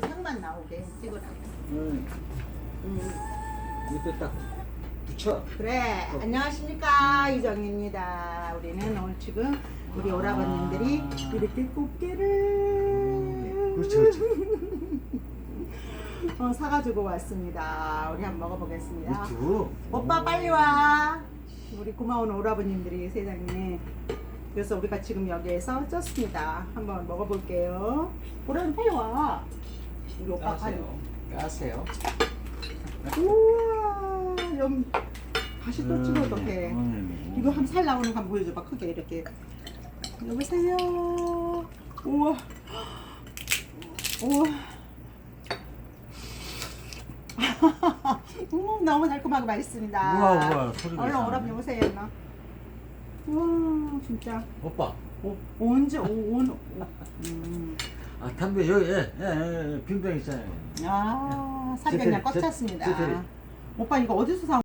상만 나오게 찍으라고. 응. 음. 이때 딱 붙여. 그래 안녕하십니까 이정입니다. 우리는 오늘 지금 우리 오라버님들이 이렇게 꽃게를 그렇지, 그렇지. 어, 사가지고 왔습니다. 우리 한번 먹어보겠습니다. 그렇죠. 오빠 빨리 와. 우리 고마운 오라버님들이 세상에. 그래서 우리가 지금 여기에서 쪘습니다. 한번 먹어볼게요. 오라버님 빨리 와. 우리 오빠 빨리. 까세요. 우와, 여기 다시 또 찍어 도 돼. 음. 이거 한 살 나오는 거 한번 보여줘봐. 크게 이렇게. 여보세요. 우와. 우와. 음, 너무 달콤하고 맛있습니다. 우와, 우와, 얼른. 오라버니 오세요, 너. 우와, 진짜. 오빠. 오, 언제, 오, 온, 음. 아 담배 여기 예, 예, 예, 예, 빈병 있잖아요. 아, 살이 그냥 꽉 제- 찼습니다. 제- 오빠 이거 어디서 사